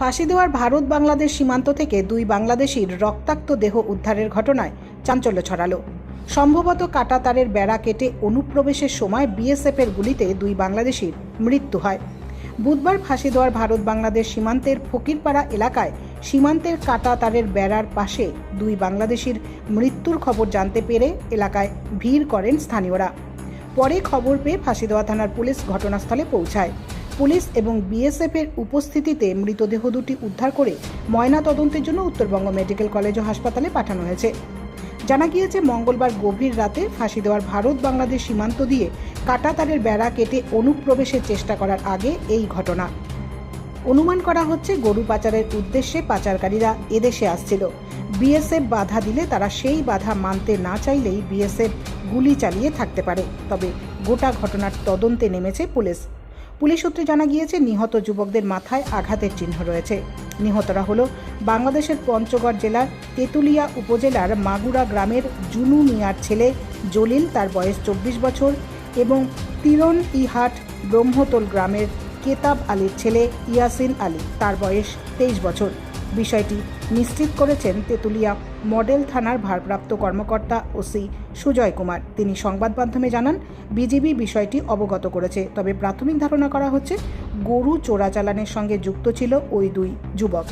ফাঁসি দেওয়ার ভারত বাংলাদেশ সীমান্ত থেকে দুই বাংলাদেশির রক্তাক্ত দেহ উদ্ধারের ঘটনায় চাঞ্চল্য ছড়ালো। সম্ভবত কাটাতারের বেড়া কেটে অনুপ্রবেশের সময় বিএসএফের গুলিতে দুই বাংলাদেশির মৃত্যু হয়। বুধবার ফাঁসি দেওয়ার ভারত বাংলাদেশ সীমান্তের ফকিরপাড়া এলাকায় সীমান্তের কাটা তারের বেড়ার পাশে দুই বাংলাদেশির মৃত্যুর খবর জানতে পেরে এলাকায় ভিড় করেন স্থানীয়রা। পরে খবর পেয়ে ফাঁসিদেওয়া থানার পুলিশ ঘটনাস্থলে পৌঁছায়। পুলিশ এবং বিএসএফ এর উপস্থিতিতে মৃতদেহ দুটি উদ্ধার করে ময়না তদন্তের জন্য উত্তরবঙ্গ মেডিকেল কলেজ ও হাসপাতালে পাঠানো হয়েছে। জানা গিয়েছে, মঙ্গলবার গভীর রাতে ফাঁসি দেওয়ার ভারত বাংলাদেশ সীমান্ত দিয়ে কাটাতারের বেড়া কেটে অনুপ্রবেশের চেষ্টা করার আগে এই ঘটনা। অনুমান করা হচ্ছে, গরু পাচারের উদ্দেশ্যে পাচারকারীরা এদেশে আসছিল। বিএসএফ বাধা দিলে তারা সেই বাধা মানতে না চাইলেই বিএসএফ গুলি চালিয়ে থাকতে পারে। তবে গোটা ঘটনার তদন্তে নেমেছে পুলিশ। পুলিশ সূত্রে জানা গিয়েছে, নিহত যুবকদের মাথায় আঘাতের চিহ্ন রয়েছে। নিহতরা হল বাংলাদেশের পঞ্চগড় জেলার তেঁতুলিয়া উপজেলার মাগুরা গ্রামের জুনু মিয়ার ছেলে জলিল, তার বয়স চব্বিশ বছর, এবং তিরন ইহাট ব্রহ্মতোল গ্রামের কেতাব আলীর ছেলে ইয়াসিন আলী, তার বয়স তেইশ বছর। বিষয়টি নিশ্চিত করেছেন তেঁতুলিয়া মডেল থানার ভারপ্রাপ্ত কর্মকর্তা ওসি সুজয় কুমার। তিনি সংবাদ মাধ্যমে জানান, বিজিবি বিষয়টি অবগত করেছে, তবে প্রাথমিক ধারণা করা হচ্ছে গরু চোরাচালানের সঙ্গে যুক্ত ছিল ওই দুই যুবক।